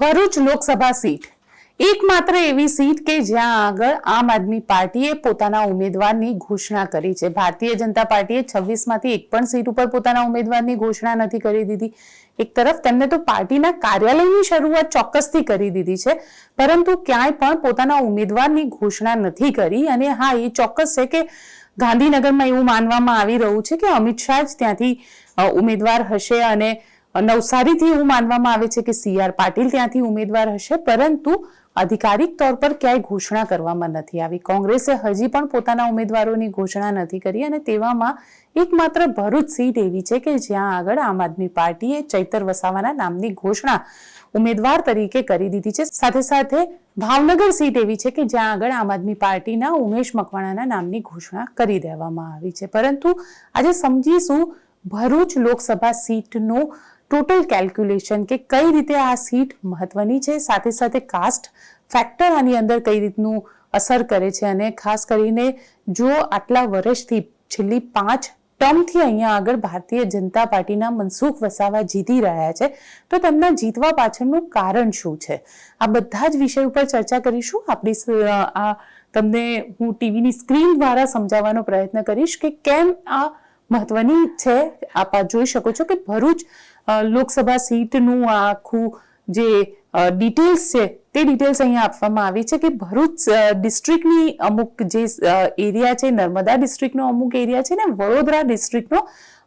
Bharuch Lok Sabha seat. એકમાત્ર એવી seat કે જ્યાં આગળ આમ આદમી પાર્ટીએ પોતાના ઉમેદવારની ઘોષણા કરી છે. ભારતીય જનતા પાર્ટીએ છવ્વીસમાંથી એક પણ સીટ ઉપર પોતાના ઉમેદવારની ઘોષણા નથી કરી દીધી. એક તરફ તેમને તો પાર્ટીના કાર્યાલયની શરૂઆત ચોક્કસથી કરી દીધી છે, પરંતુ ક્યાંય પણ પોતાના ઉમેદવારની ઘોષણા નથી કરી. અને હા, એ ચોક્કસ છે કે ગાંધીનગરમાં એવું માનવામાં આવી રહ્યું છે કે અમિત શાહ જ ત્યાંથી ઉમેદવાર હશે અને નવસારીથી એવું માનવામાં આવે છે કે સી આર પાટીલ ત્યાંથી ઉમેદવાર હશે, પરંતુ અધિકારિક તौर પર ક્યાંય ઘોષણા કરવામાં નથી આવી. કોંગ્રેસે હજી પણ પોતાના ઉમેદવારોની ઘોષણા નથી કરી અને તેવામાં એકમાત્ર ભરૂચ સીટ એવી છે કે જ્યાં આગળ આમ આદમી પાર્ટીએ ચૈતર વસાવાના નામની ઘોષણા ઉમેદવાર તરીકે કરી દીધી છે. સાથે સાથે ભાવનગર સીટ એવી છે કે જ્યાં આગળ આમ આદમી પાર્ટીના ઉમેશ મકવાણાના નામની ઘોષણા કરી દેવામાં આવી છે. પરંતુ આજે સમજીશું ભરૂચ લોકસભા સીટનું ટોટલ કેલ્ક્યુલેશન કે કઈ રીતે આ સીટ મહત્વની છે, સાથે સાથે કાસ્ટ ફેક્ટર આની અંદર કઈ રીતનું અસર કરે છે અને ખાસ કરીને જો આટલા વર્ષથી છેલ્લી પાંચ ટર્મથી અહીંયા આગળ ભારતીય જનતા પાર્ટીના મનસુખ વસાવા જીતી રહ્યા છે, તો તેમના જીતવા પાછળનું કારણ શું છે? આ બધા જ વિષય ઉપર ચર્ચા કરીશું. આપણી આ તમને હું ટીવીની સ્ક્રીન દ્વારા સમજાવવાનો પ્રયત્ન કરીશ કે કેમ આ મહત્વની છે. આપ જોઈ શકો છો કે ભરૂચ લોકસભા સીટનું આખું જે ડિટેલ્સ છે, તે ડિટેલ્સ અહીંયા આપવામાં આવી છે કે ભરૂચ ડિસ્ટ્રિક્ટની અમુક જે એરિયા છે, નર્મદા ડિસ્ટ્રિક્ટનો અમુક એરિયા છે ને વડોદરા ડિસ્ટ્રિક્ટનો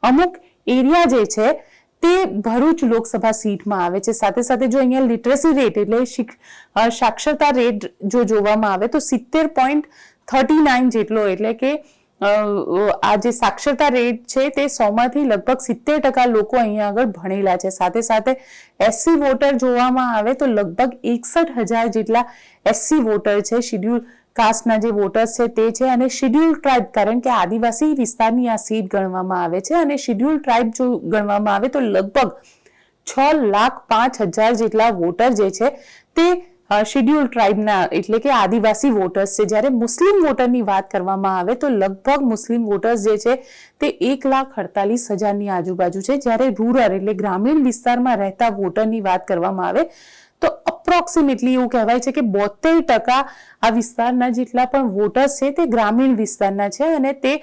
અમુક એરિયા જે છે, તે ભરૂચ લોકસભા સીટમાં આવે છે. સાથે સાથે જો અહીંયા લિટરસી રેટ એટલે સાક્ષરતા રેટ જો જોવામાં આવે તો સિત્તેર પોઈન્ટ થર્ટી નાઇન જેટલો એટલે કે આ જે સાક્ષરતા રેટ છે તે સોમાંથી લગભગ સિત્તેર ટકા લોકો અહીંયા આગળ ભણેલા છે. સાથે સાથે એસસી વોટર જોવામાં આવે તો લગભગ એકસઠ હજાર જેટલા એસસી વોટર છે. શિડ્યુલ કાસ્ટના જે વોટર્સ છે તે છે અને શિડ્યુલ ટ્રાઇબ કારણ કે આદિવાસી વિસ્તારની આ સીટ ગણવામાં આવે છે અને શિડ્યુલ ટ્રાઇબ જો ગણવામાં આવે તો લગભગ છ લાખ પાંચ હજાર જેટલા વોટર જે છે તે શિડ્યુલ ટ્રાઇબના એટલે કે આદિવાસી વોટર્સ છે. જ્યારે મુસ્લિમ વોટરની વાત કરવામાં આવે તો લગભગ મુસ્લિમ વોટર્સ જે છે તે એક લાખ અડતાલીસ હજારની આજુબાજુ છે. જ્યારે રૂરલ એટલે ગ્રામીણ વિસ્તારમાં રહેતા વોટરની વાત કરવામાં આવે તો અપ્રોક્સિમેટલી એવું કહેવાય છે કે બોતેર ટકા આ વિસ્તારના જેટલા પણ વોટર્સ છે તે ગ્રામીણ વિસ્તારના છે અને તે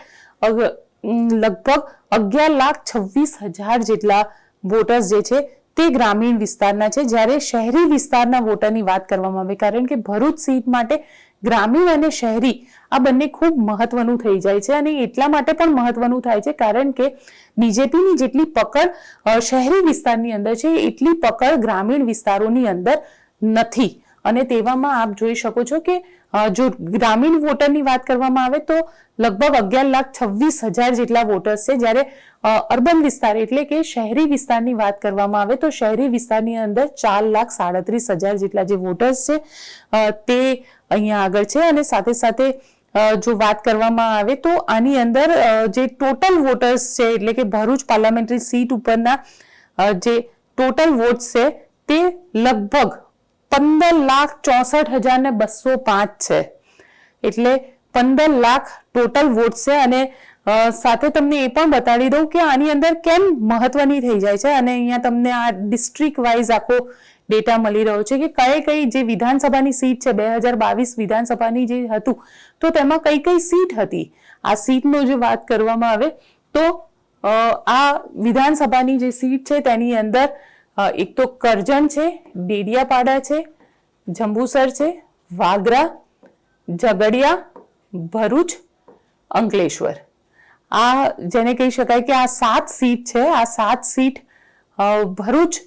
લગભગ અગિયાર લાખ છવ્વીસ હજાર જેટલા વોટર્સ જે છે તે ગ્રામીણ વિસ્તારના છે. જ્યારે શહેરી વિસ્તારના વોટરની વાત કરવામાં આવે, કારણ કે ભરૂચ સીટ માટે ગ્રામીણ અને શહેરી આ બંને ખૂબ મહત્વનું થઈ જાય છે અને એટલા માટે પણ મહત્વનું થાય છે, કારણ કે બીજેપીની જેટલી પકડ શહેરી વિસ્તારની અંદર છે, એટલી પકડ ગ્રામીણ વિસ્તારોની અંદર નથી. અને તેવામાં આપ જોઈ શકો છો કે જો ગ્રામીણ વોટરની વાત કરવામાં આવે તો લગભગ અગિયાર લાખ છવ્વીસ હજાર જેટલા વોટર્સ છે. જ્યારે અર્બન વિસ્તાર એટલે કે શહેરી વિસ્તારની વાત કરવામાં આવે તો શહેરી વિસ્તારની અંદર ચાર લાખ સાડત્રીસ હજાર જેટલા જે વોટર્સ છે તે અહીંયા આગળ છે. અને સાથે સાથે જો વાત કરવામાં આવે તો આની અંદર જે ટોટલ વોટર્સ છે એટલે કે ભરૂચ પાર્લામેન્ટરી સીટ ઉપરના જે ટોટલ વોટ્સ છે તે લગભગ પંદર લાખ ચોસઠ હજાર ને બસો પાંચ છે. એટલે પંદર લાખ ટોટલ વોટ છે અને સાથે તમને એ પણ બતાડી દઉં કે આની અંદર કેમ મહત્વની થઈ જાય છે અને અહીંયા તમને આ ડિસ્ટ્રિક્ટ વાઇઝ આખો ડેટા મળી રહ્યો છે કે કઈ કઈ જે વિધાનસભાની સીટ છે, બે હજાર બાવીસ વિધાનસભાની જે હતું, તો તેમાં કઈ કઈ સીટ હતી? આ સીટનો જે વાત કરવામાં આવે, તો આ વિધાનસભાની જે સીટ છે તેની અંદર એક તો કરજણ છે, ડેડિયાપાડા છે, જંબુસર છે, વાગરા, ઝઘડિયા, ભરૂચ, અંકલેશ્વર. આ જેને કહી શકાય કે આ સાત સીટ છે, આ સાત સીટ ભરૂચ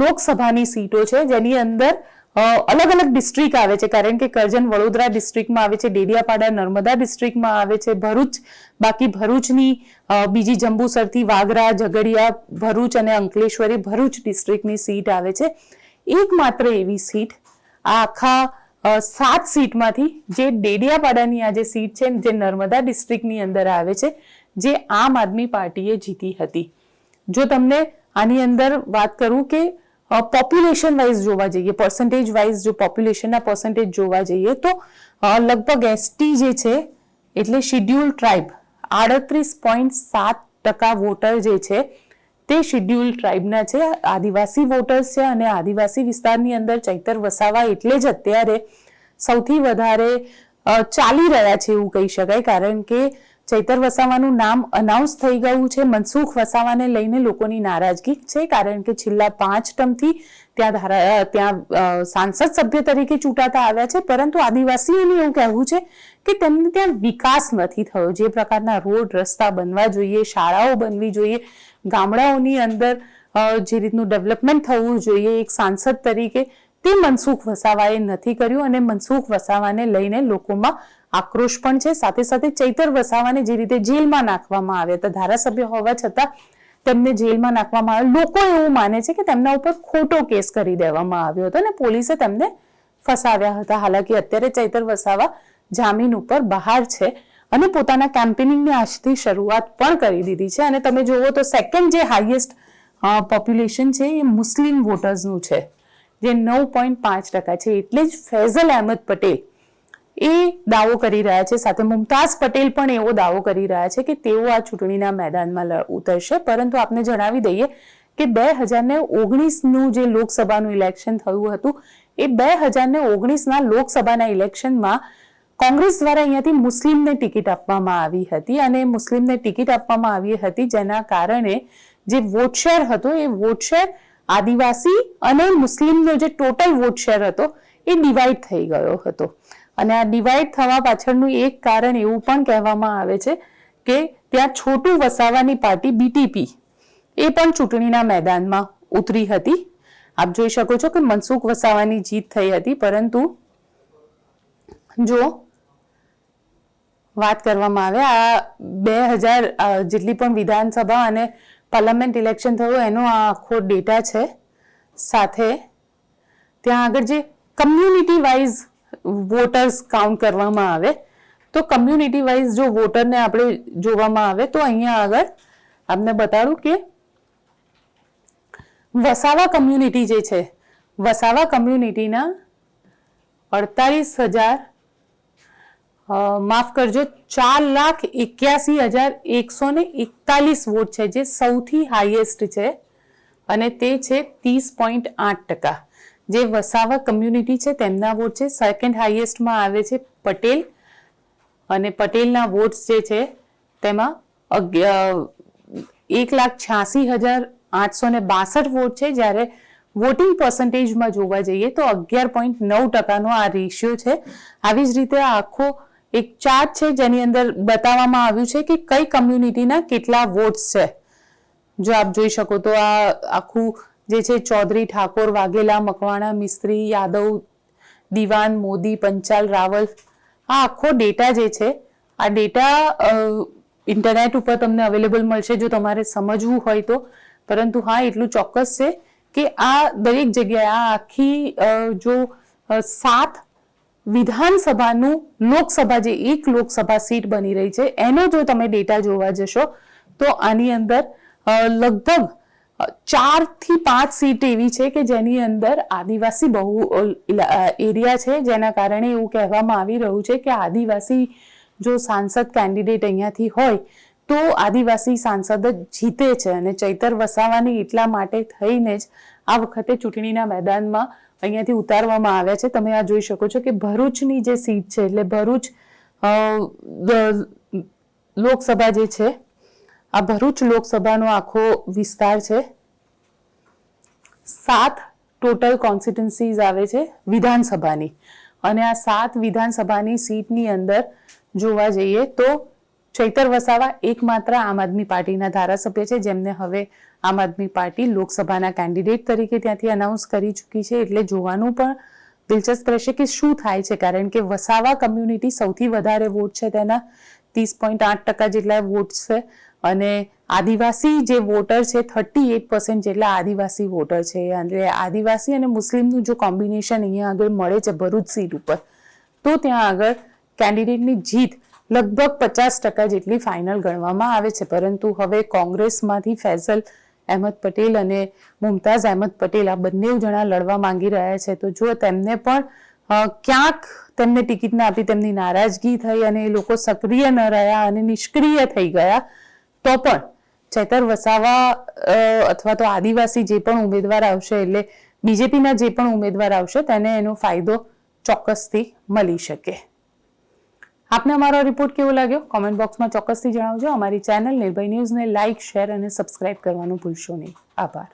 લોકસભાની સીટો છે, જેની અંદર અલગ અલગ ડિસ્ટ્રિક્ટ આવે છે. કારણ કે કરજણ વડોદરા ડિસ્ટ્રિક્ટમાં આવે છે, ડેડિયાપાડા, નર્મદા ડિસ્ટ્રિક્ટમાં આવે છે, ભરૂચ, બાકી ભરૂચની બીજી જંબુસરથી વાગરા, ઝઘડિયા, ભરૂચ અને અંકલેશ્વરી ભરૂચ ડિસ્ટ્રિક્ટની સીટ આવે છે. એકમાત્ર એવી સીટ આ આખા સાત સીટમાંથી જે ડેડિયાપાડાની આ જે સીટ છે, જે નર્મદા ડિસ્ટ્રિક્ટની અંદર આવે છે, જે આમ આદમી પાર્ટીએ જીતી હતી. જો તમને આની અંદર વાત કરું કે પોપ્યુલેશન વાઇઝ જોવા જઈએ પર્સન્ટેજ વાઇઝ જો પોપ્યુલેશનના પર્સન્ટેજ જોવા જઈએ તો લગભગ એસટી જે છે, એટલે શિડ્યુલ ટ્રાઇબ આડત્રીસ પોઈન્ટ સાત ટકા વોટર જે છે, તે શિડ્યુલ ટ્રાઇબના છે. આદિવાસી વોટર્સ છે અને આદિવાસી વિસ્તારની અંદર ચૈતર વસાવા એટલે જ અત્યારે સૌથી વધારે ચાલી રહ્યા છે એવું કહી શકાય, કારણ કે ચૈતર વસાવાનું નામ અનાઉન્સ થઈ ગયું છે. મનસુખ વસાવાને લઈને લોકોની નારાજગી છે, કારણ કે છેલ્લા પાંચ ટર્મથી ત્યાં ધારા ત્યાં સાંસદ સભ્ય તરીકે ચૂંટાતા આવ્યા છે. પરંતુ આદિવાસીઓનું એવું કહેવું છે કે તેમને ત્યાં વિકાસ નથી થયો. જે પ્રકારના રોડ, રસ્તા બનવા જોઈએ, શાળાઓ બનવી જોઈએ, ગામડાઓની અંદર જે રીતનું ડેવલપમેન્ટ થવું જોઈએ, એક સાંસદ તરીકે તે મનસુખ વસાવાએ નથી કર્યું અને મનસુખ વસાવાને લઈને લોકોમાં આક્રોશ પણ છે. સાથે સાથે ચૈતર વસાવાને જે રીતે જેલમાં નાખવામાં આવ્યા હતા, ધારાસભ્ય હોવા છતાં તેમને જેલમાં નાખવામાં આવ્યા. લોકો એવું માને છે કે તેમના ઉપર ખોટો કેસ કરી દેવામાં આવ્યો હતો અને પોલીસે તેમને ફસાવ્યા હતા. હાલાકી, અત્યારે ચૈતર વસાવા જામીન ઉપર બહાર છે અને પોતાના કેમ્પેનિંગની આજથી શરૂઆત પણ કરી દીધી છે. અને તમે જુઓ તો સેકન્ડ જે હાઈએસ્ટ પોપ્યુલેશન છે એ મુસ્લિમ વોટર્સનું છે, જે નવ પોઈન્ટ પાંચ ટકા છે. એટલે જ ફૈઝલ અહેમદ પટેલ એ દાવો કરી રહ્યા છે. સાથે મુમતાઝ પટેલ પણ એવો દાવો કરી રહ્યા છે કે તેઓ આ ચૂંટણીના મેદાનમાં ઉતરશે. પરંતુ આપને જણાવી દઈએ કે બે હજાર ને ઓગણીસનું જે લોકસભાનું ઇલેક્શન થયું હતું, એ બે હજાર ને ઓગણીસના લોકસભાના ઇલેક્શનમાં કોંગ્રેસ દ્વારા અહીંયાથી મુસ્લિમને ટિકિટ આપવામાં આવી હતી અને મુસ્લિમને ટિકિટ આપવામાં આવી હતી જેના કારણે જે વોટ શેર હતો, એ વોટ શેર આદિવાસી અને મુસ્લિમનો જે ટોટલ વોટ શેર હતો, એ ડિવાઈડ થઈ ગયો હતો. અને આ ડિવાઈડ થવા પાછળનું એક કારણ એવું પણ કહેવામાં આવે છે કે ત્યાં છોટું વસાવાની પાર્ટી બીટીપી એ પણ ચૂંટણીના મેદાનમાં ઉતરી હતી. આપ જોઈ શકો છો કે મનસુખ વસાવાની જીત થઈ હતી, પરંતુ જો વાત કરવામાં આવે, આ બે હજાર જેટલી પણ વિધાનસભા અને પાર્લામેન્ટ ઇલેક્શન થયું, એનો આ આખો ડેટા છે. સાથે ત્યાં આગળ જે કમ્યુનિટી વાઇઝ વોટર્સ કાઉન્ટ કરવામાં આવે. તો કમ્યુનિટી વાઇઝ જો વોટરને આપણે જોવામાં આવે, તો અહીંયા આગળ આપને બતાડું કે વસાવા કમ્યુનિટી જે છે, વસાવા કમ્યુનિટીના અડતાલીસ હજાર માફ કરજો, ચાર લાખ એક્યાસી હજાર એકસો ને એકતાલીસ વોટ છે, જે સૌથી હાઈએસ્ટ છે અને તે છે ત્રીસ પોઈન્ટ આઠ ટકા. જે વસાવા કમ્યુનિટી છે, તેમના વોટ છે. સેકન્ડ હાઈએસ્ટમાં આવે છે પટેલ. અને પટેલના વોટ્સ જે છે, તેમાં એક લાખ છ્યાસી હજાર આઠસો ને બાસઠ વોટ છે. જ્યારે વોટિંગ પર્સન્ટેજમાં જોવા જઈએ તો અગિયાર પોઈન્ટ નવ ટકાનો આ રેશિયો છે. આવી જ રીતે આખો એક ચાર્ટ છે જેની અંદર બતાવવામાં આવ્યું છે કે કઈ કમ્યુનિટીના કેટલા વોટ્સ છે. જો આપ જોઈ શકો તો આ આખું જે છે, ચૌધરી ઠાકોર, વાઘેલા, મકવાણા, મિસ્ત્રી, યાદવ, દિવાન, મોદી, પંચાલ, રાવલ, આ આખો ડેટા જે છે, આ ડેટા ઇન્ટરનેટ ઉપર તમને અવેલેબલ મળશે જો તમારે સમજવું હોય તો. પરંતુ હા, એટલું ચોક્કસ છે કે આ દરેક જગ્યાએ, આ આખી જો સાત વિધાનસભાનું લોકસભા જે એક લોકસભા સીટ બની રહી છે, એનો જો તમે ડેટા જોવા જશો, તો આની અંદર લગભગ અ, ચારથી પાંચ સીટ એવી છે કે જેની અંદર આદિવાસી બહુ એરિયા છે. જેના કારણે એવું કહેવામાં આવી રહ્યું છે કે આદિવાસી જો સાંસદ કેન્ડિડેટ અહીંયાથી હોય તો આદિવાસી સાંસદ જ જીતે છે અને ચૈતર વસાવાની એટલા માટે થઈને જ આ વખતે ચૂંટણીના મેદાનમાં અહીંયાથી ઉતારવામાં આવ્યા છે. તમે આ જોઈ શકો છો કે ભરૂચની જે સીટ છે એટલે ભરૂચ લોકસભા જે છે આ ભરૂચ લોકસભાનો આખો વિસ્તાર છે. સાત ટોટલ કોન્સ્ટિટ્યુન્સીઝ આવે છે વિધાનસભાની. અને આ સાત વિધાનસભાની સીટની અંદર જોવા જઈએ તો ચૈતર વસાવા એકમાત્ર આમ આદમી પાર્ટીના ધારાસભ્ય છે, જેમને હવે આમ આદમી પાર્ટી લોકસભાના કેન્ડિડેટ તરીકે ત્યાંથી અનાઉન્સ કરી ચૂકી છે. એટલે જોવાનું પણ દિલચસ્પ રહેશે કે શું થાય છે, કારણ કે વસાવા કમ્યુનિટી સૌથી વધારે વોટ છે, તેના ત્રીસ પોઈન્ટ આઠ ટકા જેટલા વોટ છે. અને આદિવાસી જે વોટર છે થર્ટી એટ પર્સન્ટ જેટલા આદિવાસી વોટર છે એટલે આદિવાસી અને મુસ્લિમનું જો કોમ્બિનેશન અહીંયા આગળ મળે છે, ભરૂચ સીટ ઉપર, તો ત્યાં આગળ કેન્ડિડેટની જીત લગભગ પચાસ ટકા જેટલી ફાઇનલ ગણવામાં આવે છે. પરંતુ હવે કોંગ્રેસમાંથી ફૈઝલ અહેમદ પટેલ અને મુમતાઝ અહેમદ પટેલ આ બંને જણા લડવા માંગી રહ્યા છે. તો જો તેમને પણ ક્યાંક તેમને ટિકિટ ના આપી તેમની નારાજગી થઈ અને એ લોકો સક્રિય ન રહ્યા અને નિષ્ક્રિય થઈ ગયા તો પણ ચેતર વસાવા અથવા તો આદિવાસી જે પણ ઉમેદવાર આવશે, એટલે બીજેપીના જે પણ ઉમેદવાર આવશે, તેને એનો ફાયદો ચોક્કસથી મળી શકે. આપને અમારો રિપોર્ટ કેવો લાગ્યો? કોમેન્ટ બોક્સમાં ચોક્કસથી જણાવજો. અમારી ચેનલ નિર્ભય ન્યૂઝને લાઇક શેર અને સબસ્ક્રાઇબ કરવાનું ભૂલશો નહીં. આભાર.